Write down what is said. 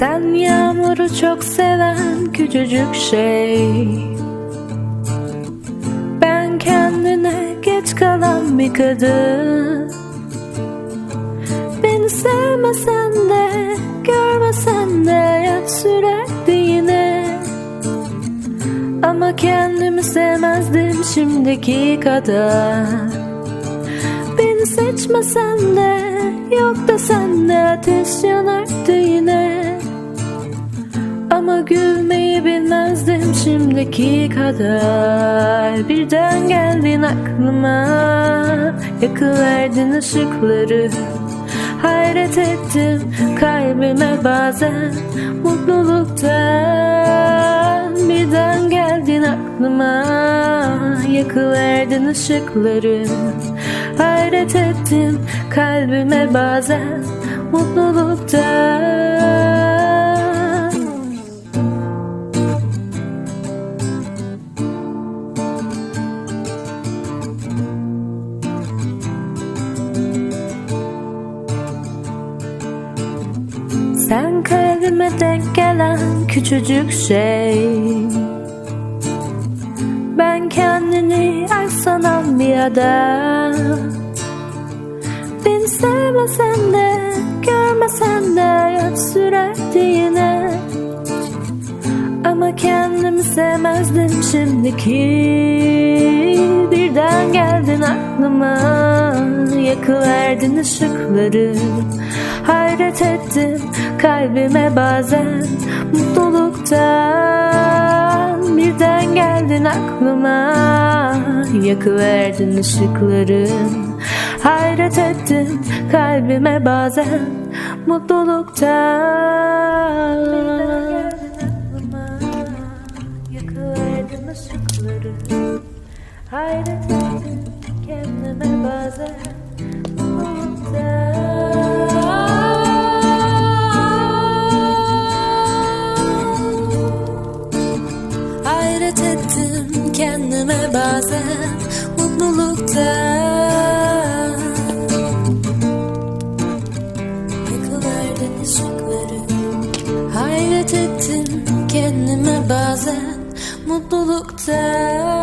Sen yağmuru çok seven küçücük şey. Ben kendine geç kalan bir kadın. Beni sevmesen de Kendimi sevmezdim şimdiki kadar. Beni seçmesen de yok desen de ateş yanardı yine. Ama gülmeyi bilmezdim şimdiki kadar. Birden geldin aklıma Yakıverdin ışıkları. Hayret ettim kalbime bazen Mutluluktan aklıma Yakıverdin ışıkları. Hayret ettim kalbime bazen Mutluluktan Sen kalbime denk gelen küçücük şey sanan bir adam Beni sevmesen de görmesen de yat sürekli yine Ama kendimi sevmezdim şimdiki. Birden geldin aklıma Yakıverdin ışıkları. Hayret ettim kalbime bazen Mutluluktan. Birden geldin aklıma Yakıverdin ışıkları. Hayret ettim kalbime bazen Mutluluktan Yakıverdin ışıkları. Hayret ettim kendime bazen Hayret ettim kendime bazen mutluluktan. Yıkıverdin ışıkları Hayret ettim kendime bazen mutluluktan